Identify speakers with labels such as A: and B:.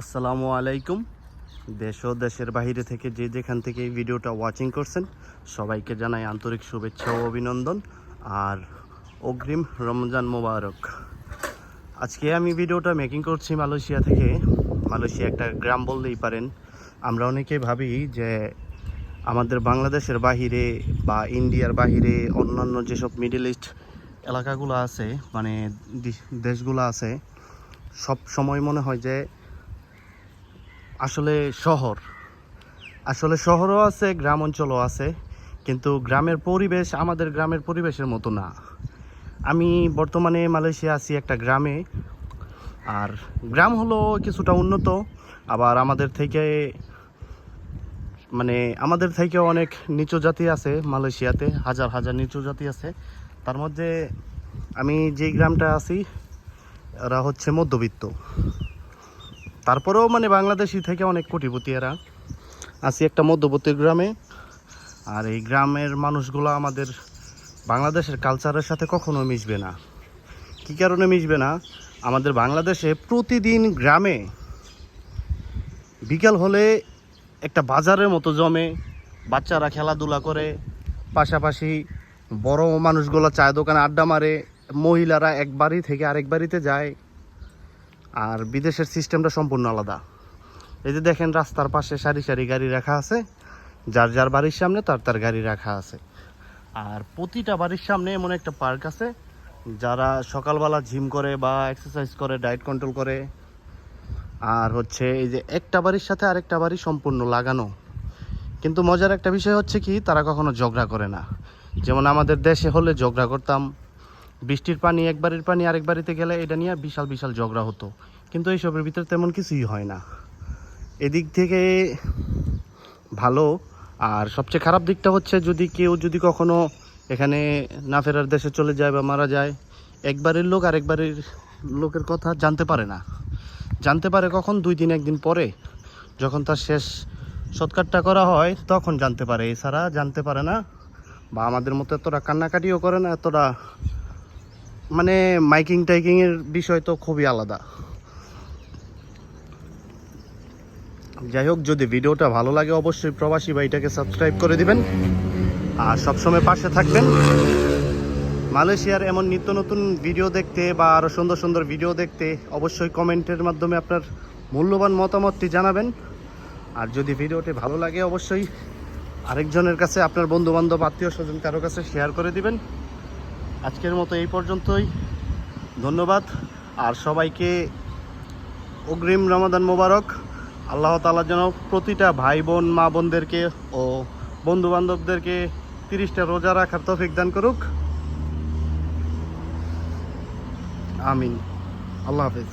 A: আসসালামু আলাইকুম। দেশ ও দেশের বাইরে থেকে যে যেখান থেকে এই ভিডিওটা ওয়াচিং করছেন, সবাইকে জানাই আন্তরিক শুভেচ্ছা ও অভিনন্দন আর অগ্রিম রমজান মোবারক। আজকে আমি ভিডিওটা মেকিং করছি মালয়েশিয়া থেকে। মালয়েশিয়া একটা গ্রাম বললেই পারেন। আমরা অনেকেই ভাবি যে আমাদের বাংলাদেশের বাহিরে বা ইন্ডিয়ার বাহিরে অন্যান্য যেসব মিডল ইস্ট এলাকাগুলো আছে মানে দেশগুলো আছে, সব সময় মনে হয় যে আসলে শহর। আসলে শহরও আছে গ্রাম অঞ্চলও আছে, কিন্তু গ্রামের পরিবেশ আমাদের গ্রামের পরিবেশের মতো না। আমি বর্তমানে মালয়েশিয়া আছি একটা গ্রামে, আর গ্রাম হলো কিছুটা উন্নত, আবার আমাদের থেকে মানে আমাদের থেকে অনেক নিচু জাতি আছে মালয়েশিয়াতে, হাজার হাজার নিচু জাতি আছে। তার মধ্যে আমি যেই গ্রামটা আছি এরা হচ্ছে মধ্যবিত্ত। তারপরেও মানে বাংলাদেশি থেকে অনেক কোটিপতি এরা। আছি একটা মধ্যবর্তী গ্রামে। আর এই গ্রামের মানুষগুলো আমাদের বাংলাদেশের কালচারের সাথে কখনো মিশবে না। কী কারণে মিশবে না? আমাদের বাংলাদেশে প্রতিদিন গ্রামে বিকাল হলে একটা বাজারের মতো জমে, বাচ্চারা খেলাধুলা করে, পাশাপাশি বড় মানুষগুলো চায় দোকানে আড্ডা মারে, মহিলারা এক বাড়ি থেকে আরেক বাড়িতে যায়। আর বিদেশের সিস্টেমটা সম্পূর্ণ আলাদা। এই যে দেখেন, রাস্তার পাশে সারি সারি গাড়ি রাখা আছে। যার যার বাড়ির সামনে, তার তার গাড়ি রাখা আছে। আর প্রতিটা বাড়ির সামনে এমন একটা পার্ক আছে, যারা সকালবেলা জিম করে বা এক্সারসাইজ করে ডায়েট কন্ট্রোল করে। আর হচ্ছে এই যে একটা বাড়ির সাথে আরেকটা বাড়ি সম্পূর্ণ লাগানো। কিন্তু মজার একটা বিষয় হচ্ছে কি, তারা কখনো ঝগড়া করে না। যেমন আমাদের দেশে হলে ঝগড়া করতাম বৃষ্টির পানি এক বাড়ির পানি, আরেক বাড়িতে গেলে এটা নিয়ে বিশাল বিশাল ঝগড়া হতো। কিন্তু এইসবের ভিতরে তেমন কিছুই হয় না। এদিক থেকে ভালো। আর সবচেয়ে খারাপ দিকটা হচ্ছে যদি কেউ যদি কখনো এখানে না ফেরার দেশে চলে যায় বা মারা যায়, একবারের লোক আরেকবারের লোকের কথা জানতে পারে না। জানতে পারে কখন? দুই দিন, একদিন পরে। যখন তার শেষ সৎকারটা করা হয়, তখন জানতে পারে। এছাড়া জানতে পারে না। বা আমাদের মতো এতটা কান্নাকাটিও করে না, এতটা মানে মাইকিং টাইকিং এর বিষয় তো খুবই আলাদা। যাই হোক, যদি ভিডিওটা ভালো লাগে অবশ্যই প্রবাসী ভাইটাকে সাবস্ক্রাইব করে দিবেন। আর সবসময় পাশে থাকবেন। মালয়েশিয়ার এমন নিত্য নতুন ভিডিও দেখতে বা আরও সুন্দর সুন্দর ভিডিও দেখতে অবশ্যই কমেন্টের মাধ্যমে আপনার মূল্যবান মতামতটি জানাবেন। আর যদি ভিডিওটি ভালো লাগে, অবশ্যই আরেকজনের কাছে আপনার বন্ধু বান্ধব আত্মীয় স্বজন কারও কাছে শেয়ার করে দিবেন। আজকের মতো এই পর্যন্তই। ধন্যবাদ। আর সবাইকে অগ্রিম রমাদান মোবারক। আল্লাহ তালা যেন প্রতিটা ভাই বোন মা বোনদেরকে ও বন্ধু বান্ধবদেরকে তিরিশটা রোজা রাখার তফিক দান করুক। আমিন। আল্লাহ হাফিজ।